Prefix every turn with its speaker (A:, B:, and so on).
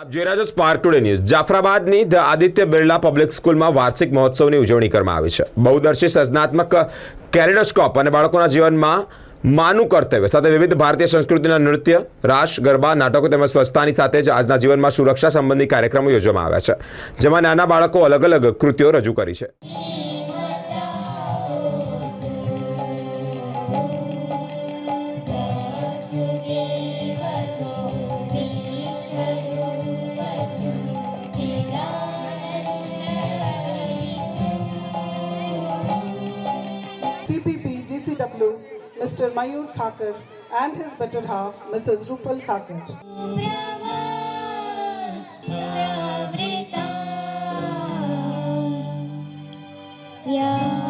A: આપ જોઈ રહ્યા છો સ્પાર્ક ટુડે ન્યૂઝ જાફરાબાદની ધ આદિત્ય બિરલા પબ્લિક સ્કૂલમાં વાર્ષિક મહોત્સવની ઉજવણી કરવામાં આવી છે. બહુદર્શી, સર્જનાત્મક કેરેડોસ્કોપ અને બાળકોના જીવનમાં માનું કર્તવ્ય સાથે વિવિધ ભારતીય સંસ્કૃતિના નૃત્ય, રાસ, ગરબા, નાટકો તેમજ સ્વચ્છતાની સાથે જ આજના જીવનમાં સુરક્ષા સંબંધી કાર્યક્રમો યોજવામાં આવ્યા છે. જેમાં નાના બાળકો અલગ અલગ કૃતિઓ રજૂ કરી છે.
B: DCW, Mr. Mayur Thakur, and his better half, Mrs. Rupal Thakur.
C: Yeah.